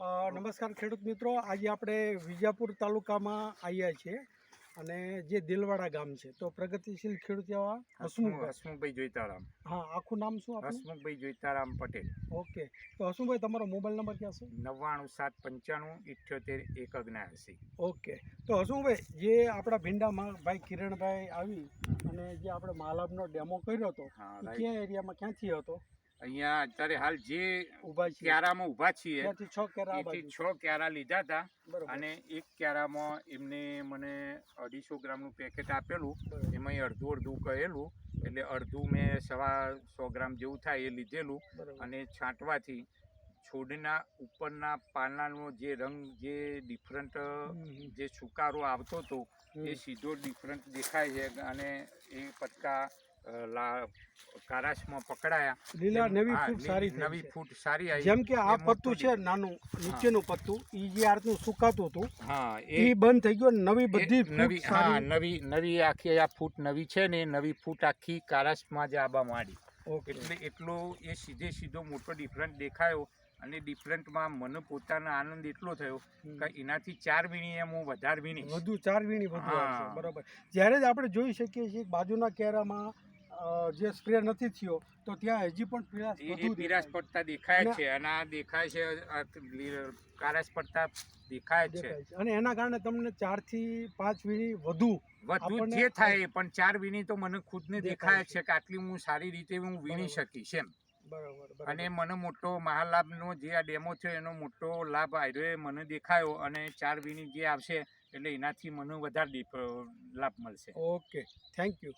નમસ્કાર ખેડૂત મિત્રો. આજે આપણે વિજાપુર તાલુકામાં આવ્યા છીએ અને જે દિલવાડા ગામ છે તો પ્રગતિશીલ ખેડૂત એવા હસમુખ હસમુખભાઈ જોઈતારામ. હા આખું નામ શું હસમુખભાઈ જોઈતારામ પટેલ. ઓકે. તો હસમુખભાઈ તમારો મોબાઈલ નંબર ક્યાં છે? નવ્વાણું સાત પંચાણું ઇઠ્યોતેર એક અગ્નાસી ઓકે. તો હસમુખભાઈ જે આપણા ભીંડામાં ભાઈ કિરણભાઈ આવી અને જે આપણે માલાબનો ડેમો કર્યો હતો ક્યાં એરિયામાં ક્યાંથી હતો? અહીંયા અત્યારે હાલ જે કેરામાં ક્યારામાં ઊભા છીએ એથી છ ક્યારા લીધા હતા અને એક ક્યારામાં એમને મને અઢીસો ગ્રામનું પેકેટ આપેલું એમાં અડધું અડધું કહેલું એટલે અડધું મેં સવા સો ગ્રામ જેવું થાય એ લીધેલું અને છાંટવાથી છોડના ઉપરના પાનાનો જે રંગ જે ડિફરન્ટ. જે સુકારો આવતો હતો એ સીધો ડિફરન્ટ દેખાય છે અને એ પટકા કારાશમાં પકડાયા. લીલા નવી ફૂટ સારી નવી ફૂટ સારી આવી. જેમ કે આ પત્તું છે નાનું નીચેનું પત્તું ઈ જે આરતું સુકાતું હતું હા એ એ બંધ થઈ ગયું નવી બધી નવી હા નવી નવી આખી આ ફૂટ નવી છે ને એ નવી ફૂટ આખી કારાશમાં જ આબા માંડી. એટલે એટલો એ સીધે સીધો મોટો ડિફરન્ટ દેખાયો અને ડિફરન્ટમાં મને પોતાનો આનંદ એટલો થયો કે એનાથી ચાર વીણી એમ હું વધારે વીણી વધુ ચાર વીણી વધુ બરાબર. જ્યારે જ આપણે જોઈ શકીએ છીએ બાજુના કેરામાં જે સ્પ્રે નથી થયો તો ત્યાં હજી પણ પીળાશ વધુ પીળાશ પડતા દેખાય છે અને આ દેખાય છે આ પડતા દેખાય છે. અને એના કારણે તમને ચારથી પાંચ વીણી વધુ વધુ જે થાય પણ ચાર વીણી તો મને ખુદને દેખાય છે. કે આટલી હું સારી રીતે હું વીણી શકીશ એમ. અને મને મોટો મહાલાભનો જે આ ડેમો થયો એનો મોટો લાભ આવ્યો મને દેખાયો અને ચાર વીણી જે આવશે એટલે એનાથી મને વધારે લાભ મળશે. Okay thank you.